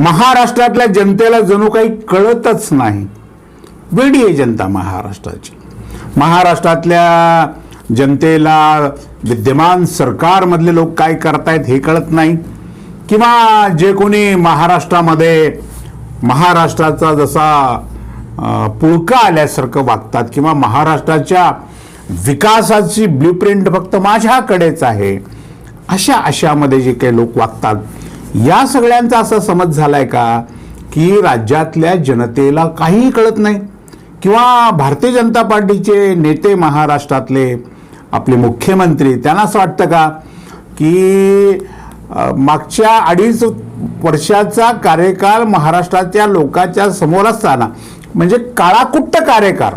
महाराष्ट्रातल्या जनतेला जणू काही कळतच नाही. वेडी आहे जनता महाराष्ट्राची. महाराष्ट्रातल्या जनतेला विद्यमान सरकारमधले लोक काय करतायत हे कळत नाही. किंवा जे कोणी महाराष्ट्रामध्ये महाराष्ट्राचा जसा पुळका आल्यासारखं वागतात किंवा महाराष्ट्राच्या विकासाची ब्ल्यूप्रिंट फक्त माझ्याकडेच आहे अशा अशामध्ये जे काही लोक वागतात या सगळ्यांचा असा समज झालाय का की राज्यातल्या जनतेला काहीही कळत नाही? किंवा भारतीय जनता पार्टीचे नेते महाराष्ट्रातले आपले मुख्यमंत्री त्यांना असं वाटतं का की मागच्या अडीच वर्षाचा कार्यकाळ महाराष्ट्राच्या लोकांच्या समोर असताना म्हणजे काळाकुट्ट कार्यकाळ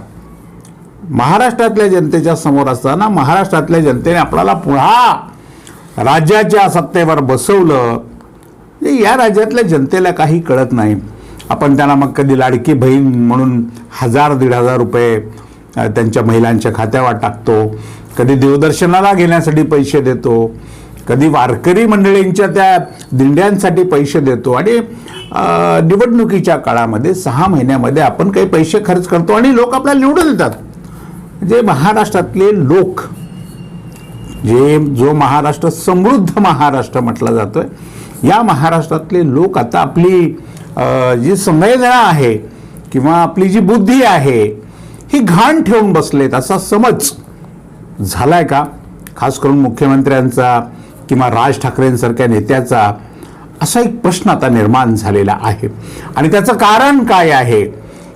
महाराष्ट्रातल्या जनतेच्या समोर असताना महाराष्ट्रातल्या जनतेने आपल्याला पुन्हा राज्याच्या सत्तेवर बसवलं म्हणजे या राज्यातल्या जनतेला काही कळत नाही. आपण त्यांना मग कधी लाडकी बहीण म्हणून हजार दीड हजार रुपये त्यांच्या महिलांच्या खात्यावर टाकतो. कधी देवदर्शनाला घेण्यासाठी पैसे देतो. कधी वारकरी मंडळींच्या त्या दिंड्यांसाठी पैसे देतो. आणि निवडणुकीच्या काळामध्ये सहा महिन्यामध्ये आपण काही पैसे खर्च करतो आणि लोक आपल्याला निवडून देतात. म्हणजे महाराष्ट्रातले लोक जे जो महाराष्ट्र समृद्ध महाराष्ट्र म्हटला जातोय या महाराष्ट्रातले लोक आता आपली जी संवेदना आहे किंवा आपली जी बुद्धी आहे ही घाण ठेवून बसलेत असा समज झालाय का? खास करून मुख्यमंत्र्यांचा किंवा राज ठाकरेंसारख्या नेत्याचा असा एक प्रश्न आता निर्माण झालेला आहे. आणि त्याचं कारण काय आहे?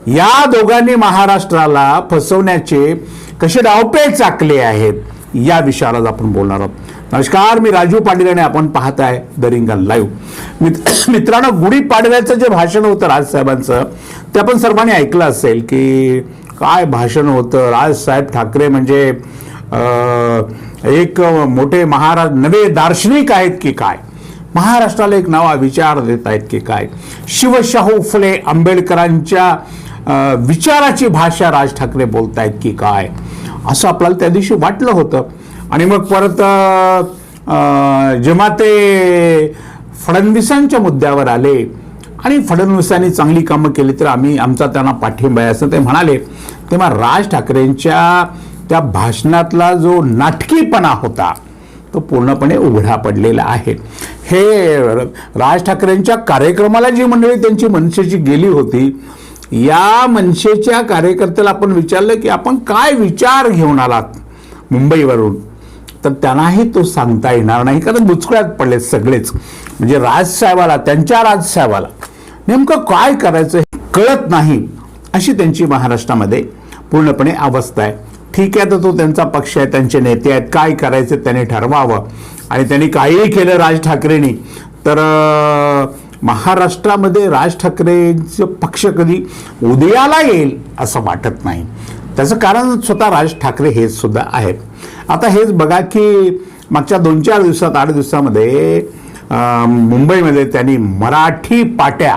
या दोघांनी महाराष्ट्राला फसवण्याचे कसे डावपे चाकले आहेत या विषयावर आपण बोलणार आहोत. नमस्कार मी राजू पाटील आणि आपण पाहताय द रिंगण लाईव्ह. मित मित्रांनो गुढीपाडव्याचं जे भाषण होतं राजसाहेबांचं ते आपण सर्वांनी ऐकलं असेल की काय भाषण होतं? राजसाहेब ठाकरे म्हणजे एक मोठे महाराज नवे दार्शनिक आहेत की काय? महाराष्ट्राला एक नवा विचार देत आहेत की काय? शिवशाहू फुले आंबेडकरांच्या विचाराची भाषा राज ठाकरे बोलतायत की काय? असं आपल्याला त्या दिवशी वाटलं होतं. आणि मग परत जेव्हा ते फडणवीसांच्या मुद्द्यावर आले आणि फडणवीसांनी चांगली कामं केली तर आम्ही आमचा त्यांना पाठिंबा आहे असं ते म्हणाले तेव्हा राज ठाकरेंच्या त्या भाषणातला जो नाटकीपणा होता तो पूर्णपणे उघडा पडलेला आहे. हे राज ठाकरेंच्या कार्यक्रमाला जी मंडळी त्यांची मनसेची गेली होती या मनसेच्या कार्यकर्त्याला आपण विचारलं की आपण काय विचार घेऊन आलात मुंबईवरून? तर त्यांनाही तो सांगता येणार नाही. कारण बुचकळ्यात पडले सगळेच. म्हणजे राजसाहेबाला त्यांच्या राजसाहेबाला नेमकं काय करायचं हे कळत नाही अशी त्यांची महाराष्ट्रामध्ये पूर्णपणे अवस्था आहे. ठीक आहे तर तो त्यांचा पक्ष आहे त्यांचे नेते आहेत. काय करायचं त्यांनी ठरवावं. आणि त्यांनी काहीही केलं राज ठाकरेंनी. तर महाराष्ट्रामध्ये राज ठाकरेंचं पक्ष कधी उदयाला येईल असं वाटत नाही. त्याचं कारण स्वतः राज ठाकरे हे सुद्धा आहेत. आता हेच बघा की मागच्या दोन चार दिवसात आठ दिवसामध्ये मुंबईमध्ये त्यांनी मराठी पाट्या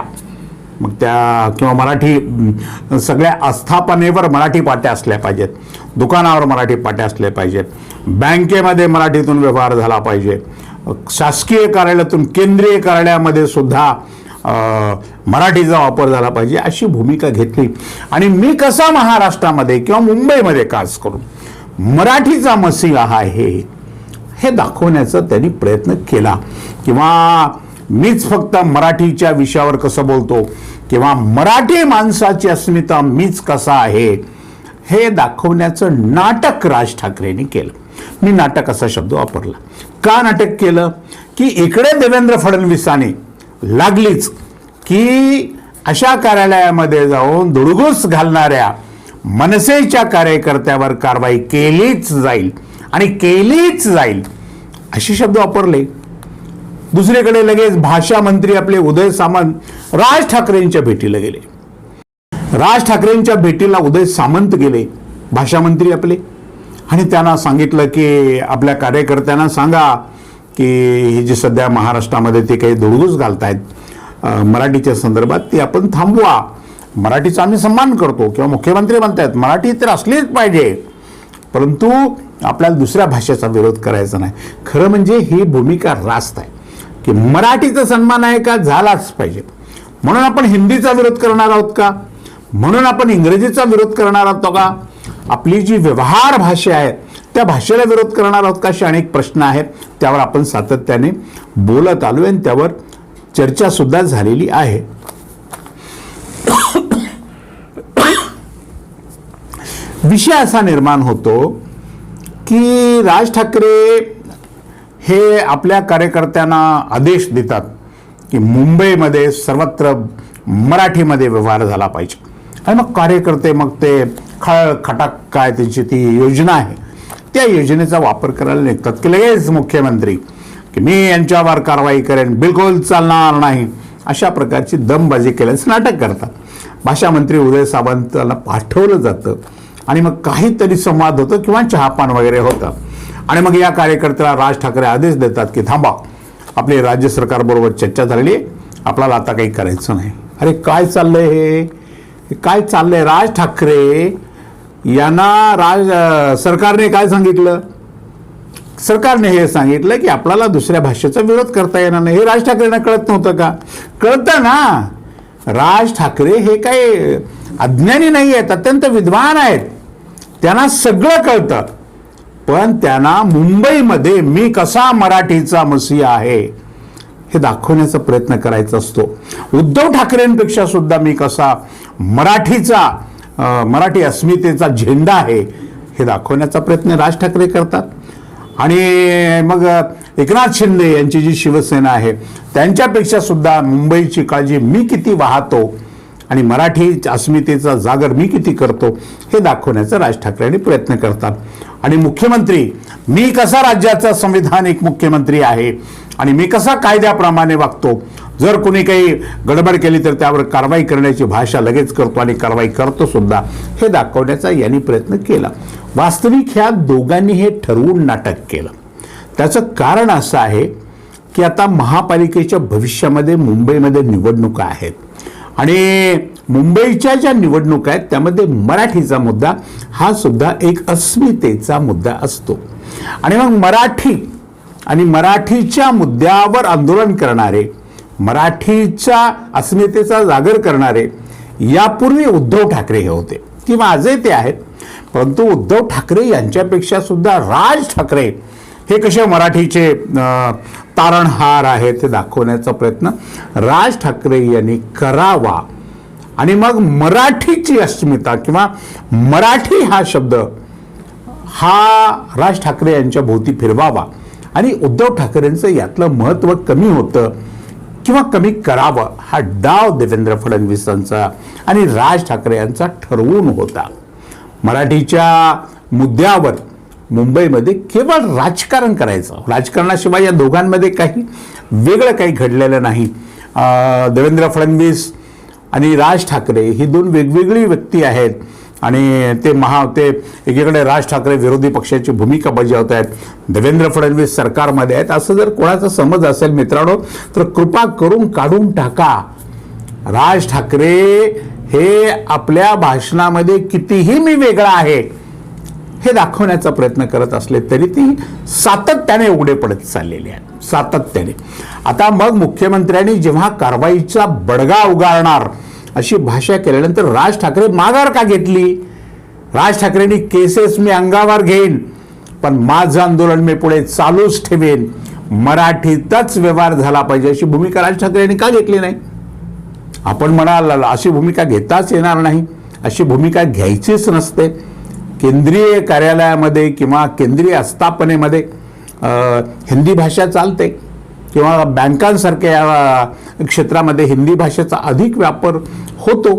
मग त्या किंवा मराठी सगळ्या आस्थापनेवर मराठी पाट्या असल्या पाहिजेत. दुकानावर मराठी पाट्या असल्या पाहिजेत. बँकेमध्ये मराठीतून व्यवहार झाला पाहिजे. शासकीय कार्यालयातून केंद्रीय कार्यालयामध्ये सुद्धा मराठीचा वापर झाला पाहिजे अशी भूमिका घेतली. आणि मी कसा महाराष्ट्रामध्ये किंवा मुंबईमध्ये खास करून मराठीचा मसीहा आहे. हे दाखवण्याचा त्यांनी प्रयत्न केला. किंवा मीच फक्त मराठीच्या विषयावर कसं बोलतो? किंवा मराठी माणसाची अस्मिता मीच कसा आहे? हे दाखवण्याचं नाटक राज ठाकरेंनी केलं. मी नाटक असा शब्द वापरला. का नाटक केलं? की इकडे देवेंद्र फडणवीसाने लागलीच की अशा कार्यालयामध्ये जाऊन धुडगूस घालणाऱ्या मनसेच्या कार्यकर्त्यावर कारवाई केलीच जाईल आणि केलीच जाईल असे शब्द वापरले. दुसरीकडे लगेच भाषा मंत्री आपले उदय सामंत राज ठाकरेंच्या भेटीला गेले. राज ठाकरेंच्या भेटीला उदय सामंत गेले भाषा मंत्री आपले. आणि त्यांना सांगितलं की आपल्या कार्यकर्त्यांना सांगा की हे जे सध्या महाराष्ट्रामध्ये ते काही धुडगूस घालत आहेत मराठीच्या संदर्भात ते आपण थांबवा. मराठीचा आम्ही सन्मान करतो किंवा मुख्यमंत्री म्हणतायत मराठी तर असलीच पाहिजे. परंतु आपल्याला दुसऱ्या भाषेचा विरोध करायचा नाही. खरं म्हणजे ही भूमिका रास्त आहे. की मराठीचा सन्मान आहे का? झालाच पाहिजे. म्हणून आपण हिंदीचा विरोध करणार आहोत का? म्हणून आपण इंग्रजीचा विरोध करणार आहोत का? आपली जी व्यवहार भाषा आहे त्या भाषेला विरोध करणार आहोत का? असे अनेक प्रश्न आहेत. त्यावर आपण सातत्याने बोलत आलो आणि त्यावर चर्चासुद्धा झालेली आहे. विषय असा निर्माण होतो की राज ठाकरे हे आपल्या कार्यकर्त्यांना आदेश देतात की मुंबईमध्ये सर्वत्र मराठीमध्ये व्यवहार झाला पाहिजे. आणि मग कार्यकर्ते मग ते खळ खटाक काय त्यांची ती योजना आहे. त्या योजनेचा वापर करायला निघतात. की लगेच मुख्यमंत्री की मी यांच्यावर कारवाई करेन बिलकुल चालणार नाही. अशा प्रकारची दमबाजी केल्याचं नाटक करतात. भाषामंत्री उदय सावंतला पाठवलं जातं. आणि मग काहीतरी संवाद होतो किंवा चहापान वगैरे होतं. आणि मग या कार्यकर्त्याला राज ठाकरे आदेश देतात की थांबा आपली राज्य सरकारबरोबर चर्चा झालेली आपल्याला आता काही करायचं नाही. अरे काय चाललंय हे? काय चाललंय राज ठाकरे? यांना राज सरकारने काय सांगितलं? सरकारने हे सांगितलं की आपल्याला दुसऱ्या भाषेचा विरोध करता येणार नाही. हे राज ठाकरेंना कळत नव्हतं का? कळतं ना. राज ठाकरे हे काही अज्ञानी नाही आहेत अत्यंत विद्वान आहेत. त्यांना सगळं कळतं. पण त्यांना मुंबईमध्ये मी कसा मराठीचा मसी आहे हे दाखवण्याचा प्रयत्न करायचा असतो. उद्धव ठाकरेंपेक्षा सुद्धा मी कसा मराठीचा मराठी अस्मितेचा झेंडा आहे हे दाखवण्याचा प्रयत्न राज ठाकरे करतात. आणि मग एकनाथ शिंदे यांची जी शिवसेना आहे त्यांच्यापेक्षा सुद्धा मुंबईची काळजी मी किती वाहतो आणि मराठी अस्मितेचा जागर मी किती करतो हे दाखवण्याचा राज ठाकरेंनी प्रयत्न करतात. आणि मुख्यमंत्री मी कसा राज्याचा संविधान एक मुख्यमंत्री आहे? आणि मी कसा कायद्याप्रमाणे वागतो? जर कोणी काही गडबड केली तर त्यावर कारवाई करण्याची भाषा लगेच करतो आणि कारवाई करतो सुद्धा. हे दाखवण्याचा यांनी प्रयत्न केला. वास्तविक ह्या दोघांनी हे ठरवून नाटक केलं. त्याचं कारण असं आहे की आता महापालिकेच्या भविष्यामध्ये मुंबईमध्ये निवडणुका आहेत. आणि मुंबईच्या ज्या निवडणुका आहेत त्यामध्ये मराठीचा मुद्दा हा सुद्धा एक अस्मितेचा मुद्दा असतो. आणि मग मराठी आणि मराठीच्या मुद्द्यावर आंदोलन करणारे मराठीच्या अस्मितेचा जागर करणारे यापूर्वी उद्धव ठाकरे हे होते. किंवा आजही ते आहेत. परंतु उद्धव ठाकरे यांच्यापेक्षा सुद्धा राज ठाकरे हे कसे मराठीचे तारणहार आहेत ते दाखवण्याचा प्रयत्न. राज ठाकरे यांनी करावा. आणि मग मराठीची अस्मिता किंवा मराठी हा शब्द हा राज ठाकरे यांच्या भोवती फिरवावा. आणि उद्धव ठाकरेंचं यातलं महत्त्व कमी होतं किंवा कमी करावं हा डाव देवेंद्र फडणवीसांचा आणि राज ठाकरे यांचा ठरवून होता. मराठीच्या मुद्द्यावर मुंबईमध्ये केवळ राजकारण करायचं. राजकारणाशिवाय या दोघांमध्ये काही वेगळं काही घडलेलं नाही. देवेंद्र फडणवीस आणि राज ठाकरे ही दोन वेगवेगळी व्यक्ती आहेत. आणि ते महा ते एकीकडे राज ठाकरे विरोधी पक्षाची भूमिका बजावत आहेत. देवेंद्र फडणवीस सरकारमध्ये आहेत. असं जर कोणाचा समज असेल मित्रांनो तर कृपा करून काढून टाका. राज ठाकरे हे आपल्या भाषणामध्ये कितीही मी वेगळा आहे हे दाखवण्याचा प्रयत्न करत असले तरी ती सातत्याने उघडे पडत चाललेली आहेत सातत्याने. आता मग मुख्यमंत्र्यांनी जेव्हा कारवाईचा बडगा उगारणार अशी भाषा केल्यानंतर राज ठाकरे माघार का घेतली? राज ठाकरेंनी केसेस मी अंगावर घेईन पण माझं आंदोलन मी पुढे चालूच ठेवेन. मराठीतच व्यवहार झाला पाहिजे अशी भूमिका राज ठाकरे यांनी का घेतली नाही? आपण म्हणाल अशी भूमिका घेताच येणार नाही अशी भूमिका घ्यायचीच नसते. केंद्रीय कार्यालयामध्ये किंवा केंद्रीय आस्थापनेमध्ये हिंदी भाषा चालते. किंवा बँकांसारख्या या क्षेत्रामध्ये हिंदी भाषेचा अधिक व्यापार होतो.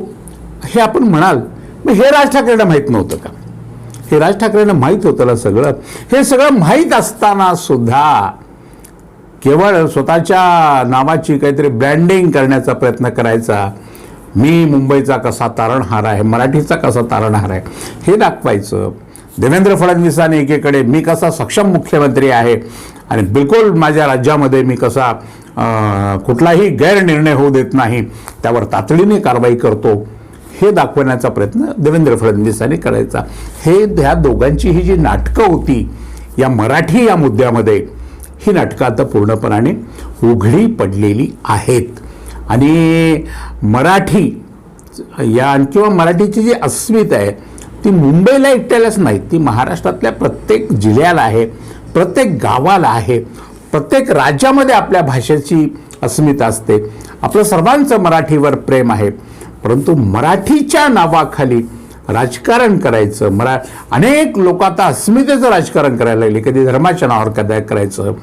हे आपण म्हणाल मग हे राज ठाकरेंना माहीत नव्हतं का? हे राज ठाकरेंना माहीत होतं सगळं? हे सगळं माहीत असताना सुद्धा केवळ स्वतःच्या नावाची काहीतरी ब्रँडिंग करण्याचा प्रयत्न करायचा मी मुंबईचा कसा तारणहार आहे मराठीचा कसा तारणहार आहे हे दाखवायचं. देवेंद्र फडणवीसांनी एकीकडे मी कसा सक्षम मुख्यमंत्री आहे आणि बिलकुल माझ्या राज्यामध्ये मी कसा कुठलाही गैरनिर्णय होऊ देत नाही त्यावर तातडीने कारवाई करतो हे दाखवण्याचा प्रयत्न देवेंद्र फडणवीसांनी करायचा. हे ह्या दोघांची ही जी नाटकं होती या मराठी या मुद्द्यामध्ये ही नाटकं आता पूर्णपणाने उघडी पडलेली आहेत. आणि मराठी या किंवा मराठीची जी अस्मिता आहे ती मुंबईला एकट्यालाच नाही. ती महाराष्ट्रातल्या प्रत्येक जिल्ह्याला आहे प्रत्येक गावाला आहे प्रत्येक राज्यामध्ये आपल्या भाषेची अस्मिता असते. आपलं सर्वांचं मराठीवर प्रेम आहे. परंतु मराठीच्या नावाखाली राजकारण करायचं. मरा अनेक लोक आता अस्मितेचं राजकारण करायला लागले. कधी धर्माच्या नावावर कदा करायचं?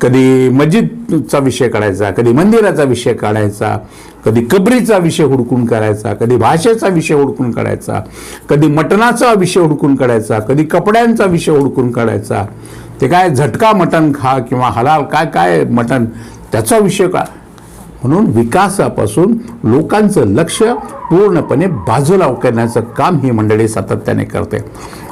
कधी मस्जिदचा विषय काढायचा कधी मंदिराचा विषय काढायचा कधी कबरीचा विषय हुडकून करायचा कधी भाषेचा विषय हुडकून काढायचा कधी मटणाचा विषय हुडकून काढायचा कधी कपड्यांचा विषय हुडकून काढायचा. ते काय झटका मटण खा किंवा हलाल काय काय मटण त्याचा विषय का म्हणून विकासापासून लोकांचं लक्ष पूर्णपणे बाजूला करण्याचं काम ही मंडळी सातत्याने करते.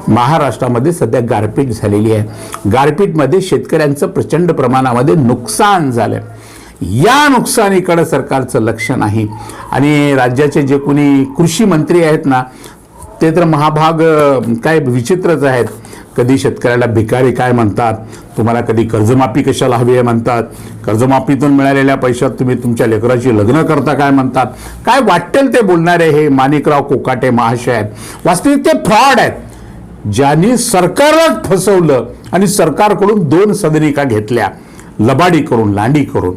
महाराष्ट्रामध्ये सध्या गारपीट झालेली आहे. गारपीटमध्ये शेतकऱ्यांचं प्रचंड प्रमाणामध्ये नुकसान झालं या नुकसानीकडं सरकारचं लक्ष नाही. आणि राज्याचे जे कोणी कृषी मंत्री आहेत ना ते तर महाभाग काय विचित्रच आहेत. कधी शेतकऱ्याला भिकारी काय म्हणतात? तुम्हाला कधी कर्जमाफी कशाला हवी आहे म्हणतात? कर्जमाफीतून मिळालेल्या पैशात तुम्ही तुमच्या लेकराची लग्न करता काय म्हणतात? काय वाटेल ते बोलणारे हे माणिकराव कोकाटे महाशय आहेत. वास्तविक ते फ्रॉड आहेत. ज्यांनी सरकारलाच फसवलं आणि सरकारकडून दोन सदनिका घेतल्या. लबाडी करून लांडी करून.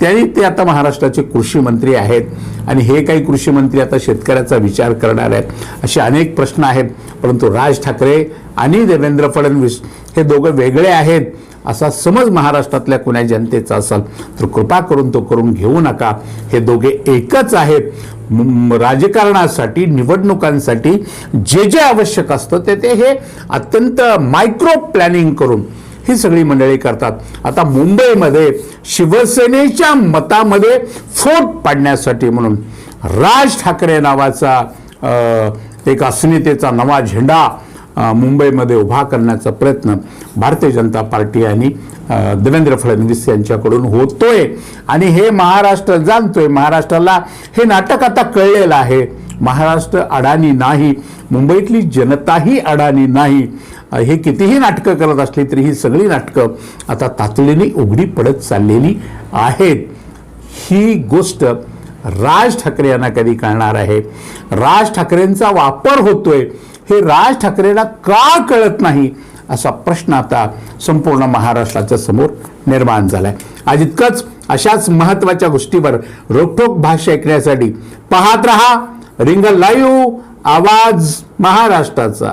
त्यांनी ते आता महाराष्ट्राचे कृषी मंत्री आहेत आणि हे काही कृषी मंत्री आता शेतकऱ्याचा विचार करणार आहेत असे अनेक प्रश्न आहेत. परंतु राज ठाकरे आणि देवेंद्र फडणवीस हे दोघं वेगळे आहेत असा समज महाराष्ट्रातल्या कुण्या जनतेचा असेल तर कृपा करून तो करून घेऊ नका. हे दोघे एकच आहेत. राजकारणासाठी निवडणुकांसाठी जे जे आवश्यक असतं ते ते हे अत्यंत मायक्रो प्लॅनिंग करून ही सगळी मंडळी करतात. आता मुंबईमध्ये शिवसेनेच्या मतामध्ये फोट पाडण्यासाठी म्हणून राज ठाकरे नावाचा एक अस्मितेचा नवा झेंडा मुंबईमध्ये उभा करण्याचा प्रयत्न भारतीय जनता पार्टी आणि देवेंद्र फडणवीस यांच्याकडून होतोय. आणि हे महाराष्ट्र जाणतोय. महाराष्ट्राला हे नाटक आता कळलेलं आहे. महाराष्ट्र अडाणी नाही मुंबईतली जनताही अडाणी नाही. हे कितीही नाटकं करत असली तरी ही सगळी नाटकं आता तातडीने उघडी पडत चाललेली आहेत. ही गोष्ट राज ठाकरे यांना कधी कळणार आहे? राज ठाकरेंचा वापर होतोय. हे राज ठाकरेला का कळत नाही? असा प्रश्न आता संपूर्ण महाराष्ट्राच्या समोर निर्माण झालाय. आज इतकंच अशाच महत्त्वाच्या गोष्टीवर रोखोक भाष्य ऐकण्यासाठी पाहत रहा. रिंग लाईव्ह आवाज महाराष्ट्राचा.